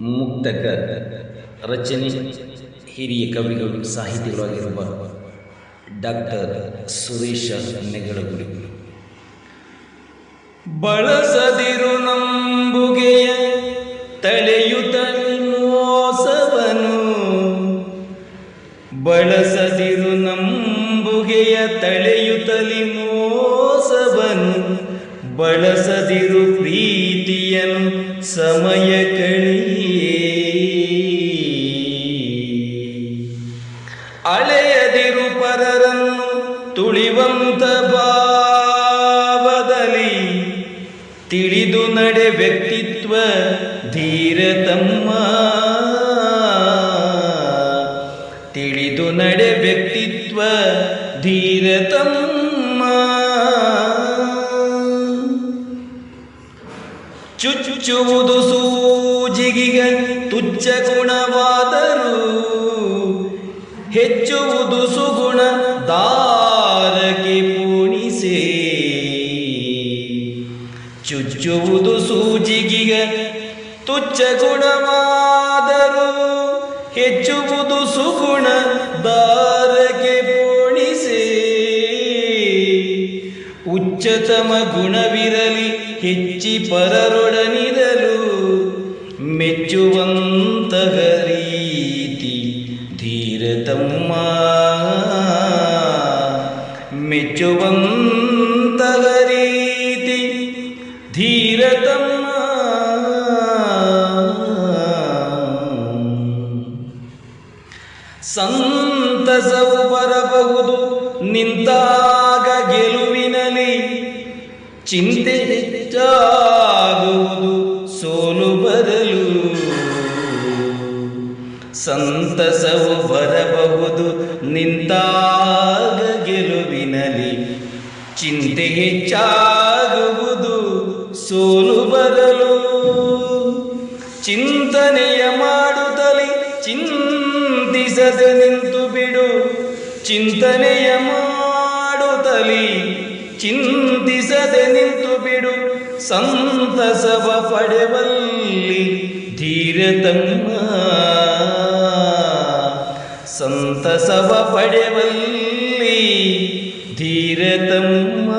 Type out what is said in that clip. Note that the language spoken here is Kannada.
ಮುಕ್ತಕ ರಚನೆ ಹಿರಿಯ ಕವಿಗಳು ಸಾಹಿತಿಗಳಾಗಿರುವ ಡಾಕ್ಟರ್ ಸುರೇಶ ನೆಗಳಗುಡಿ. ಬಳಸದಿರು ನಂಬುಗೆಯ ತಳೆಯುತ ಮೋಸವನು. ಬಳಸದಿರು ನಂಬುಗೆಯ ತಳೆಯುತ್ತಲಿ ಮೋಸವನು. ಬಳಸದಿರು ಪ್ರೀತಿಯನು ಸಮಯ ಕಳಿಯೇ ಅಳೆಯದಿರು ಪರರನ್ನು ತುಳಿವಂತ ಭಾವದಲ್ಲಿ ತಿಳಿದು ನಡೆ ವ್ಯಕ್ತಿತ್ವ ಧೀರತಮ್ಮ ತಿಳಿದು ನಡೆ ವ್ಯಕ್ತಿತ್ವ ಧೀರತಮ್ಮ ಚುಚ್ಚುವುದು ಸೂಜಿಗಿಗ ತುಚ್ಚ ಗುಣವಾದರೂ ಹೆಚ್ಚುವುದು ಸುಗುಣ ದಾರಕ್ಕೆ ಪೂಣಿಸೆ. ಚುಚ್ಚುವುದು ಸೂಜಿಗಿಗ ತುಚ್ಚ ಗುಣವಾದರೂ ಹೆಚ್ಚುವುದು ಉಚ್ಚತಮ ಗುಣವಿರಲಿ ಹೆಚ್ಚಿ ಪರರೊಡನಿರಲು ಮೆಚ್ಚುವಂತಹ ರೀತಿ ಧೀರತಮ್ಮ. ಮೆಚ್ಚುವಂತಹ ರೀತಿ ಧೀರತಮ್ಮ. ಸಂತಸವು ಬರಬಹುದು ನಿಂತ ಚಿಂತೆ ಹೆಚ್ಚಾಗುವುದು ಸೋಲು ಬರಲು ಸಂತಸವು ಬರಬಹುದು ನಿಂತಾಗ ಗೆಲುವಿನಲಿ ಚಿಂತೆ ಹೆಚ್ಚಾಗುವುದು ಸೋಲು ಬರಲು ಚಿಂತನೆಯ ಮಾಡುತ್ತಲೇ ಚಿಂತಿಸದೆ ನಿಂತು ಬಿಡು ಚಿಂತನೆಯ ಮಾಡುತ್ತಲೇ ಚಿಂತಿಸದೆ ನಿಂತು ಬಿಡು. ಸಂತಸವ ಪಡೆವಲ್ಲಿ ಧೀರತಮ್ಮ ಸಂತಸವ ಪಡೆವಲ್ಲಿ ಧೀರತಮ್ಮ